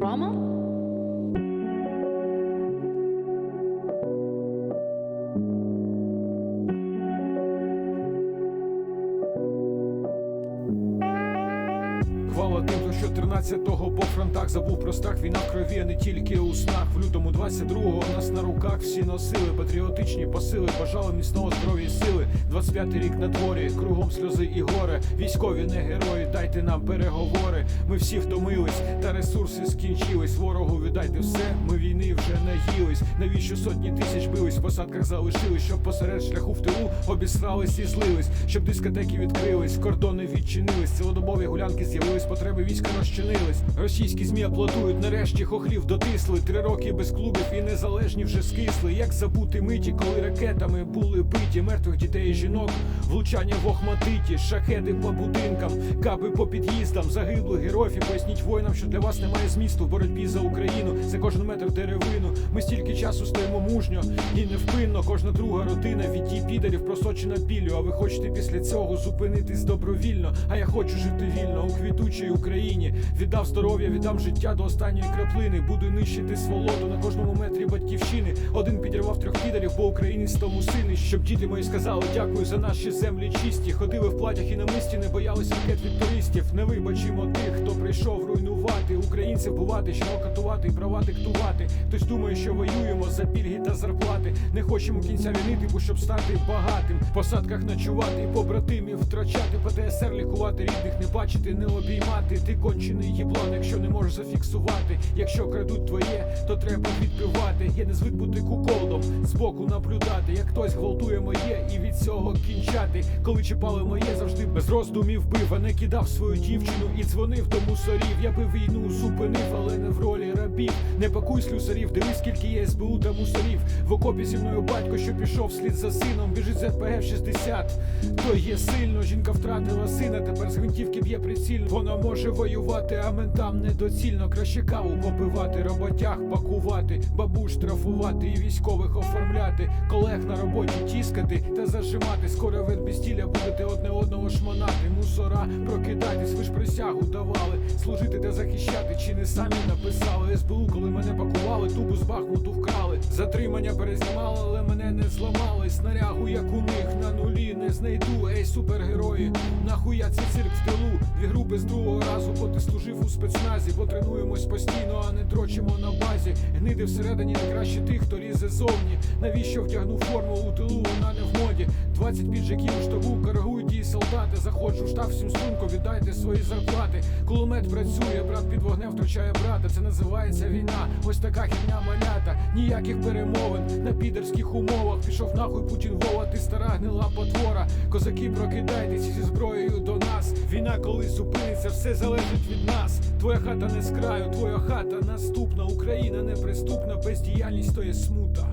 Rama? Хвала тим, хто 14-го по фронтах забув про страх Війна в крові, а не тільки у снах. В лютому 22-го нас на руках всі носили патріотичні посили, бажали міцного здоров'я і сили. 25-й рік на дворі, кругом сльози і горе. Військові не герої, дайте нам переговори. Ми всі втомились, та ресурси скінчились. Ворогу віддайте все, ми війни вже наїлись. Навіщо сотні тисяч бились, в посадках залишились, щоб посеред шляху в тилу обісрались і злились, щоб дискотеки відкрились, кордони відчинились, цілодобові гулянки з'явились, потреби війська розчинились. Російські змі аплодують, нарешті хохлів дотисли. Три роки без клубів і незалежні вже скисли. Як забути миті, коли ракетами були биті мертвих дітей і жінок, влучання в Охматиті, шахеди по будинкам, каби по під'їздам, загиблих героїв і поясніть воїнам, що для вас немає змісту в боротьбі за Україну, за кожен метр деревину. Ми стільки часу стоїмо мужньо і невпинно. Кожна друга родина від ті підарів просочена біллю. А ви хочете після цього зупинитись добровільно? А я хочу жити вільно у квітучій Україні. Віддав здоров'я, віддам життя до останньої краплини. Буду нищити сволоту на кожному метрі батьківщини. Один підірвав трьох підарів, бо українець тому сини. Щоб діти мої сказали дякую за наші землі чисті. Ходили в платях і на мисті, не боялись ракет від туристів. Не вибачимо тих, хто прийшов руйнувати українців, бувати, жінок катувати права диктувати. Хтось думає, що воюємо за пільги та зарплати. Не хочемо кінця війни, типу, щоб стати багатим. В посадках ночувати і побратимів втрачати, ПТСР лікувати рідних, не бачити, не обіймати. Ти кончений їблан, якщо не можеш зафіксувати. Якщо крадуть твоє, то треба відбивати. Я не звик бути куколдом, збоку наблюдати, як хтось гвалтує моє і від цього кінчати. Коли чіпали моє, завжди без роздумів бив, а не кидав свою дівчину і дзвонив до мусорів. Я би війну зупинив, але не в ролі рабів. Не пакуй слюсарів, дивись, скільки є СБУ та мусорів. В окопі зі мною батько, що пішов вслід за сином, біжить ЗПГ в 60. То є сильно, жінка втратила сина, тепер з гвинтівки б'є прицільно. Вона може воювати, а ментам недоцільно. Краще каву попивати, роботяг пакувати, бабуш штрафувати і військових оформляти, колег на роботі тіскати та зажимати. Скоро ви безділля будете одне одного шмонати. Мусора, прокидайтесь, ви ж присягу давали. Служити та захищати, чи не самі написали СБУ, коли мене пакували, тубу з Бахмуту вкрали. Затримання перезнімали, але мене не зламали. Снарягу, як у них на нулі не знайду. Ей, супергерої, нахуя цей цирк в тилу. Дві групи з другого разу, бо ти служив у спецназі, бо тренуємось постійно, а не дрочимо на базі. Гниди всередині не краще тих, хто лізе зовні. Навіщо втягнув форму у тилу, вона не в моді. 20 піджаків у штабу коригують дії солдати. Заходжу в штаб всім струнко, віддайте свої зарплати. Кулемет працює, брат під вогнем втрачає брата. Це називається війна. Ось така херня малята. Ніяких перемовин на підерських умовах. Пішов нахуй Путін Вова, ти стара гнила потвора. Козаки, прокидайтесь зі зброєю до нас. Війна, коли зупиниться, все залежить від нас. Твоя хата не з краю, твоя хата наступна. Україна неприступна, бездіяльність то є смута.